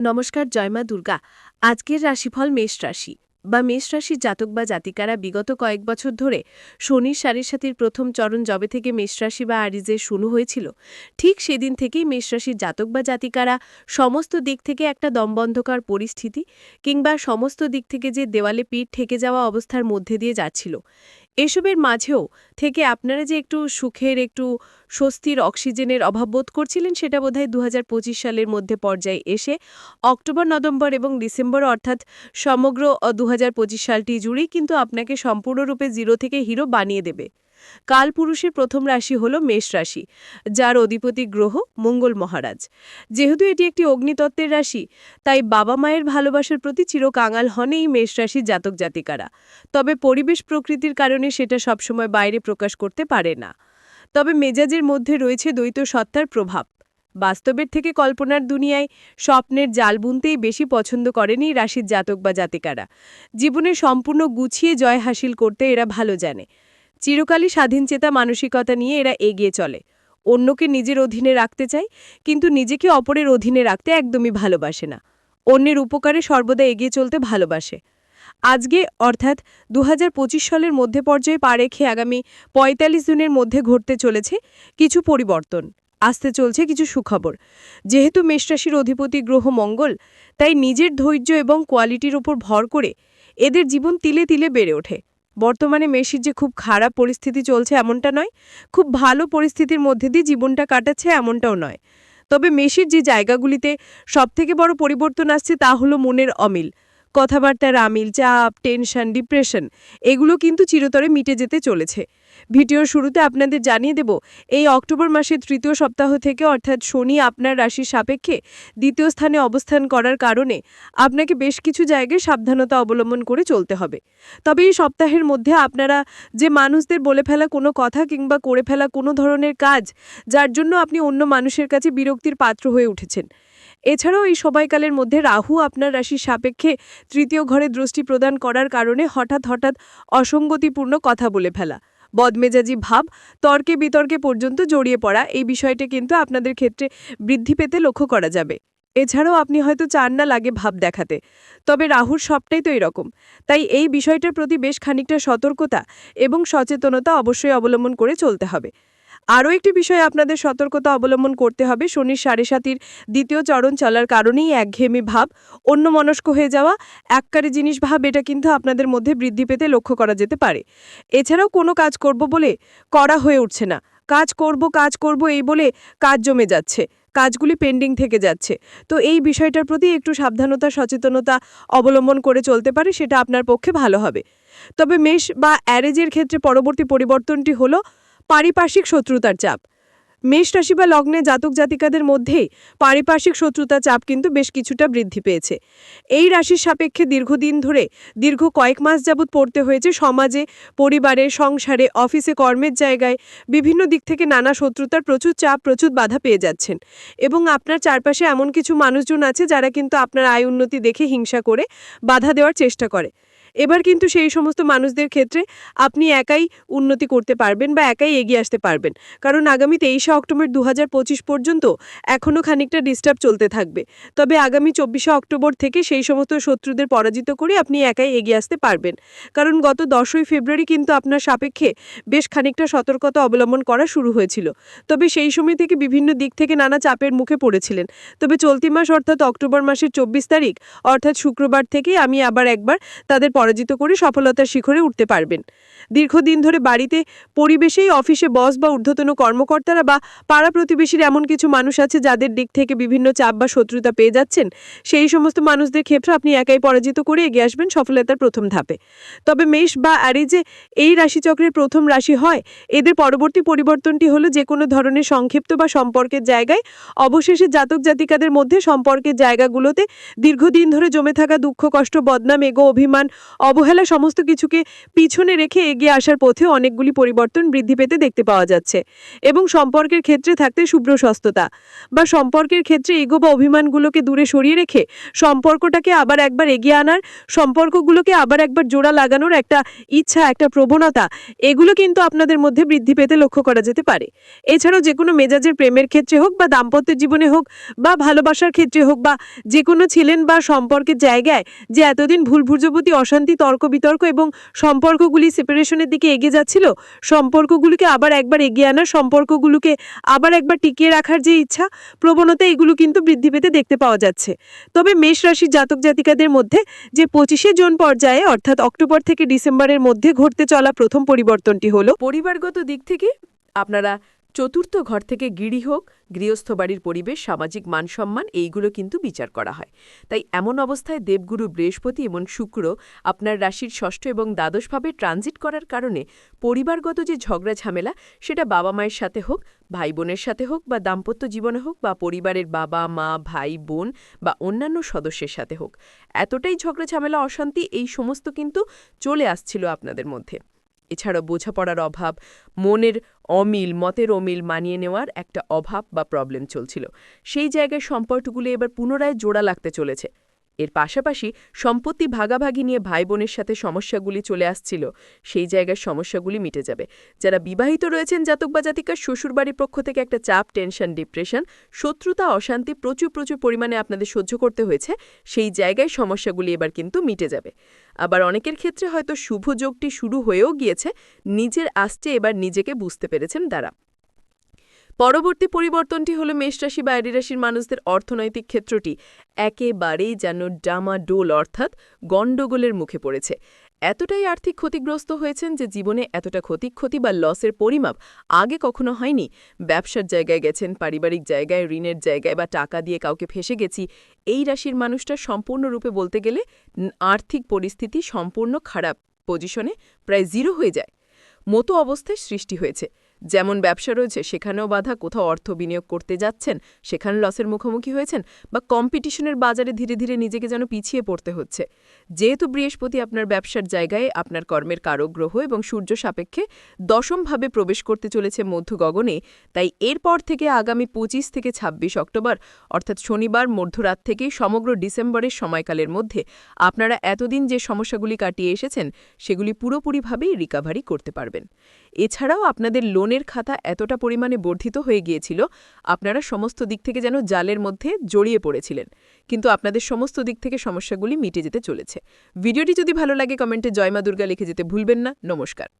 নমস্কার জয়মা দুর্গা। আজকের রাশিফল মেষ রাশি বা মেষ রাশির জাতক বা জাতিকারা বিগত কয়েক বছর ধরে শনির সারির সাতির প্রথম চরণ জবে থেকে মেষ রাশি বা আরিজে শুরু হয়েছিল, ঠিক সেদিন থেকেই মেষ রাশির জাতক বা জাতিকারা সমস্ত দিক থেকে একটা দমবন্ধকর পরিস্থিতি কিংবা সমস্ত দিক থেকে যে দেওয়ালে পিঠ ঠেকে যাওয়া অবস্থার মধ্যে দিয়ে যাচ্ছিল। এসবের মাঝেও থেকে আপনারা যে একটু সুখের, একটু স্বস্তির, অক্সিজেনের অভাব বোধ করছিলেন, সেটা বোধহয় দু পঁচিশ সালের মধ্যে পর্যায়ে এসে অক্টোবর, নভেম্বর এবং ডিসেম্বর অর্থাৎ সমগ্র দু হাজার পঁচিশ সালটি জুড়েই কিন্তু আপনাকে সম্পূর্ণরূপে জিরো থেকে হিরো বানিয়ে দেবে। কালপুরুষের প্রথম রাশি হল মেষ রাশি, যার অধিপতি গ্রহ মঙ্গল মহারাজ। যেহেতু এটি একটি অগ্নিতত্ত্বের রাশি, তাই বাবা মায়ের ভালোবাসার প্রতি চিরকাঙাল হন এই মেষ রাশির জাতক জাতিকারা। তবে পরিবেশ প্রকৃতির কারণে সেটা সবসময় বাইরে প্রকাশ করতে পারে না। তবে মেজাজের মধ্যে রয়েছে দ্বৈত সত্তার প্রভাব। বাস্তবের থেকে কল্পনার দুনিয়ায় স্বপ্নের জাল বুনতেই বেশি পছন্দ করেনি রাশির জাতক বা জাতিকারা। জীবনে সম্পূর্ণ গুছিয়ে জয় হাসিল করতে এরা ভালো জানে। চিরকালই স্বাধীনচেতা মানসিকতা নিয়ে এরা এগিয়ে চলে। অন্যকে নিজের অধীনে রাখতে চায়, কিন্তু নিজেকে অপরের অধীনে রাখতে একদমই ভালোবাসে না। অন্যের উপকারে সর্বদা এগিয়ে চলতে ভালোবাসে। আজকে, অর্থাৎ দু হাজার পঁচিশ সালের মধ্যে পর্যায়ে পা রেখে আগামী ৪৫ দিনের মধ্যে ঘটতে চলেছে কিছু পরিবর্তন। আসতে চলছে কিছু সুখবর। যেহেতু মেষরাশির অধিপতি গ্রহ মঙ্গল, তাই নিজের ধৈর্য এবং কোয়ালিটির উপর ভর করে এদের জীবন তিলে তিলে বেড়ে ওঠে। বর্তমানে মেসির যে খুব খারাপ পরিস্থিতি চলছে এমনটা নয়, খুব ভালো পরিস্থিতির মধ্যে দিয়ে জীবনটা কাটাচ্ছে এমনটাও নয়। তবে মেসির যে জায়গাগুলিতে সবথেকে বড় পরিবর্তন আসছে তা হলো মনের অমিল। কথাবার্তার আমিল, চাপ টেনশন ডিপ্রেশন এগুলো কিন্তু চিরতরে মিটে যেতে চলেছে। ভিডিওর শুরুতে আপনাদের জানিয়ে দেব, এই অক্টোবর মাসের তৃতীয় সপ্তাহ থেকে অর্থাৎ শনি আপনার রাশির সাপেক্ষে দ্বিতীয় স্থানে অবস্থান করার কারণে আপনাকে বেশ কিছু জায়গায় সাবধানতা অবলম্বন করে চলতে হবে। তবে এই সপ্তাহের মধ্যে আপনারা যে মানুষদের বলে ফেলা কোনো কথা কিংবা করে ফেলা কোনো ধরনের কাজ, যার জন্য আপনি অন্য মানুষের কাছে বিরক্তির পাত্র হয়ে উঠেছেন। এছাড়াও এই সময়কালের মধ্যে রাহু আপনার রাশির সাপেক্ষে তৃতীয় ঘরে দৃষ্টি প্রদান করার কারণে হঠাৎ হঠাৎ অসঙ্গতিপূর্ণ কথা বলে ফেলা। বদমেজাজি ভাব, তর্কে বিতর্কে পর্যন্ত জড়িয়ে পড়া এই বিষয়টি কিন্তু আপনাদের ক্ষেত্রে বৃদ্ধি পেতে লক্ষ্য করা যাবে। এছাড়াও আপনি হয়তো চান না লাগে ভাব দেখাতে। তবে রাহুর সবটাই তো এরকম। তাই এই বিষয়টার প্রতি বেশ খানিকটা সতর্কতা এবং সচেতনতা অবশ্যই অবলম্বন করে চলতে হবে। আরও একটি বিষয়ে আপনাদের সতর্কতা অবলম্বন করতে হবে। শনির সাড়ে সাতির দ্বিতীয় চরণ চলার কারণেই একঘেয়েমি ভাব অন্য মনস্ক হয়ে যাওয়া, এককারী জিনিস ভাব, এটা কিন্তু আপনাদের মধ্যে বৃদ্ধি পেতে লক্ষ্য করা যেতে পারে। এছাড়াও কোনো কাজ করব বলে করা হয়ে উঠছে না। কাজ করব কাজ করব, এই বলে কাজ জমে যাচ্ছে। কাজগুলি পেন্ডিং থেকে যাচ্ছে। তো এই বিষয়টার প্রতি একটু সাবধানতা, সচেতনতা অবলম্বন করে চলতে পারে, সেটা আপনার পক্ষে ভালো হবে। তবে মেষ বা অ্যারেজের ক্ষেত্রে পরবর্তী পরিবর্তনটি হলো পারিপার্শ্বিক শত্রুতার চাপ। মেষ রাশি বা লগ্নে জাতক জাতিকাদের মধ্যেই পারিপার্শ্বিক শত্রুতা চাপ কিন্তু বেশ কিছুটা বৃদ্ধি পেয়েছে। এই রাশির সাপেক্ষে দীর্ঘদিন ধরে দীর্ঘ কয়েক মাস যাবৎ পড়তে হয়েছে সমাজে, পরিবারে, সংসারে, অফিসে, কর্মের জায়গায় বিভিন্ন দিক থেকে নানা শত্রুতার প্রচুর চাপ, প্রচুর বাধা পেয়ে যাচ্ছেন। এবং আপনার চারপাশে এমন কিছু মানুষজন আছে যারা কিন্তু আপনার আয় উন্নতি দেখে হিংসা করে বাধা দেওয়ার চেষ্টা করে। এবার কিন্তু সেই সমস্ত মানুষদের ক্ষেত্রে আপনি একাই উন্নতি করতে পারবেন বা একাই এগিয়ে আসতে পারবেন। কারণ আগামী তেইশে অক্টোবর দু হাজার পঁচিশ পর্যন্ত এখনও খানিকটা ডিস্টার্ব চলতে থাকবে। তবে আগামী চব্বিশে অক্টোবর থেকে সেই সমস্ত শত্রুদের পরাজিত করে আপনি একাই এগিয়ে আসতে পারবেন। কারণ গত দশই ফেব্রুয়ারি কিন্তু আপনার সাপেক্ষে বেশ খানিকটা সতর্কতা অবলম্বন করা শুরু হয়েছিল। তবে সেই সময় থেকে বিভিন্ন দিক থেকে নানা চাপের মুখে পড়েছিলেন। তবে চলতি মাস অর্থাৎ অক্টোবর মাসের চব্বিশ তারিখ, অর্থাৎ শুক্রবার থেকে আমি আবার একবার তাদের পরাজিত করে সফলতার শিখরে উঠতে পারবেন। দীর্ঘদিন ধরে বাড়িতে পরিবেশেই অফিসে বস বা ঊর্ধ্বতন কর্মকর্তারা বা পাড়া প্রতিবেশীর এমন কিছু মানুষ আছে যাদের দিক থেকে বিভিন্ন চাপ বা শত্রুতা পেয়ে যাচ্ছেন, সেই সমস্ত মানুষদের ক্ষেত্রে আপনি একাই পরাজিত করে এগিয়ে আসবেন সফলতার প্রথম ধাপে। তবে মেষ বা অ্যারিজে এই রাশিচক্রের প্রথম রাশি হয়, এদের পরবর্তী পরিবর্তনটি হলো যে কোনো ধরনের সংক্ষিপ্ত বা সম্পর্কের জায়গায় অবশেষে জাতক জাতিকাদের মধ্যে সম্পর্কের জায়গাগুলোতে দীর্ঘদিন ধরে জমে থাকা দুঃখ, কষ্ট, বদনাম এগো অভিমান অবহেলা সমস্ত কিছুকে পিছনে রেখে এগিয়ে আসার পথে অনেকগুলি পরিবর্তন বৃদ্ধি পেতে দেখতে পাওয়া যাচ্ছে এবং সম্পর্কের ক্ষেত্রে থাকতে শুভ্র সস্ততা বা সম্পর্কের ক্ষেত্রে ইগো বা অভিমানগুলোকে দূরে সরিয়ে রেখে সম্পর্কটাকে আবার একবার এগিয়ে আনার, সম্পর্কগুলোকে আবার একবার জোড়া লাগানোর একটা ইচ্ছা, একটা প্রবণতা, এগুলো কিন্তু আপনাদের মধ্যে বৃদ্ধি পেতে লক্ষ্য করা যেতে পারে। এছাড়াও যে কোনো মেজাজের প্রেমের ক্ষেত্রে হোক বা দাম্পত্য জীবনে হোক বা ভালোবাসার ক্ষেত্রে হোক বা যে কোনো ছিলেন বা সম্পর্কের জায়গায় যে এতদিন ভুল ভুর্জবতী অশান্তি তর্ক বিতর্ক এবং সম্পর্কগুলি সেপারেশনের দিকে এগিয়ে যাচ্ছিল। সম্পর্কগুলোকে আবার একবার এগিয়ে আনার, সম্পর্কগুলোকে আবার একবার টিকিয়ে রাখার যে ইচ্ছা, প্রবণতা এগুলো কিন্তু বৃদ্ধি পেতে দেখতে পাওয়া যাচ্ছে। তবে মেষ রাশির জাতক জাতিকাদের মধ্যে যে পঁচিশে জুন পর্যায়ে, অর্থাৎ অক্টোবর থেকে ডিসেম্বরের মধ্যে ঘটতে চলা প্রথম পরিবর্তনটি হলো, পরিবারগত দিক থেকে আপনারা চতুর্থ ঘর থেকে গিরি হোক, গৃহস্থ বাড়ির পরিবেশ, সামাজিক মানসম্মান, এইগুলো কিন্তু বিচার করা হয়। তাই এমন অবস্থায় দেবগুরু বৃহস্পতি এবং শুক্র আপনার রাশির ষষ্ঠ এবং দ্বাদশভাবে ট্রানজিট করার কারণে পরিবারগত যে ঝগড়া ঝামেলা, সেটা বাবা মায়ের সাথে হোক, ভাই বোনের সাথে হোক বা দাম্পত্য জীবনে হোক বা পরিবারের বাবা, মা, ভাই, বোন বা অন্যান্য সদস্যের সাথে হোক। এতটাই ঝগড়া ঝামেলা, অশান্তি, এই সমস্ত কিন্তু চলে আসছিল আপনাদের মধ্যে। এছাড়া বোঝাপড়ার অভাব, মনের অমিল, মতের অমিল মানিয়ে নেওয়ার একটা অভাব বা প্রবলেম চলছিল। সেই জায়গায় সম্পর্কগুলো এবার পুনরায় জোড়া লাগতে চলেছে। এর পাশাপাশি সম্পত্তি ভাগাভাগি নিয়ে ভাই বোনের সাথে সমস্যাগুলি চলে আসছিল, সেই জায়গার সমস্যাগুলি মিটে যাবে। যারা বিবাহিত রয়েছেন জাতক বা জাতিকার শ্বশুরবাড়ির পক্ষ থেকে একটা চাপ টেনশন ডিপ্রেশন শত্রুতা, অশান্তি প্রচুর প্রচুর পরিমাণে আপনাদের সহ্য করতে হয়েছে, সেই জায়গায় সমস্যাগুলি এবার কিন্তু মিটে যাবে। আবার অনেকের ক্ষেত্রে হয়তো শুভ যোগটি শুরু হয়েও গিয়েছে, নিজের আসছে এবার নিজেকে বুঝতে পেরেছেন তারা। পরবর্তী পরিবর্তনটি হলো মেষরাশি বা রাশির মানুষদের অর্থনৈতিক ক্ষেত্রটি একেবারেই যেন ডামাডোল অর্থাৎ গণ্ডগোলের মুখে পড়েছে। এতটাই আর্থিক ক্ষতিগ্রস্ত হয়েছেন যে জীবনে এতটা ক্ষতি ক্ষতি বা লসের পরিমাপ আগে কখনো হয়নি। ব্যবসার জায়গায় গেছেন, পারিবারিক জায়গায়, ঋণের জায়গায় বা টাকা দিয়ে কাউকে ফেসে গেছি, এই রাশির মানুষটা সম্পূর্ণরূপে বলতে গেলে আর্থিক পরিস্থিতি সম্পূর্ণ খারাপ পজিশনে প্রায় জিরো হয়ে যায়। মতো অবস্থায় সৃষ্টি হয়েছে। যেমন ব্যবসা রয়েছে, সেখানেও বাধা, কোথাও অর্থ বিনিয়োগ করতে যাচ্ছেন, সেখানে লসের মুখোমুখি হয়েছেন বা কম্পিটিশনের বাজারে ধীরে ধীরে নিজেকে যেন পিছিয়ে পড়তে হচ্ছে। যেহেতু বৃহস্পতি আপনার ব্যবসার জায়গায় আপনার কর্মের কারক গ্রহ এবং সূর্য সাপেক্ষে দশমভাবে প্রবেশ করতে চলেছে মধ্য গগনে, তাই এরপর থেকে আগামী পঁচিশ থেকে ২৬ অক্টোবর, অর্থাৎ শনিবার, মধ্যরাত থেকে সমগ্র ডিসেম্বরের সময়কালের মধ্যে আপনারা এতদিন যে সমস্যাগুলি কাটিয়ে এসেছেন, সেগুলি পুরোপুরিভাবেই রিকাভারি করতে পারবেন। এছাড়াও আপনাদের লোনের খাতা এতটা পরিমাণে বর্ধিত হয়ে গিয়েছিল, আপনারা সমস্ত দিক থেকে যেন জালের মধ্যে জড়িয়ে পড়েছিলেন। কিন্তু আপনাদের সমস্ত দিক থেকে সমস্যাগুলি মিটে যেতে চলেছে। ভিডিওটি যদি ভালো লাগে, কমেন্টে জয়মা দুর্গা লিখে যেতে ভুলবেন না। নমস্কার।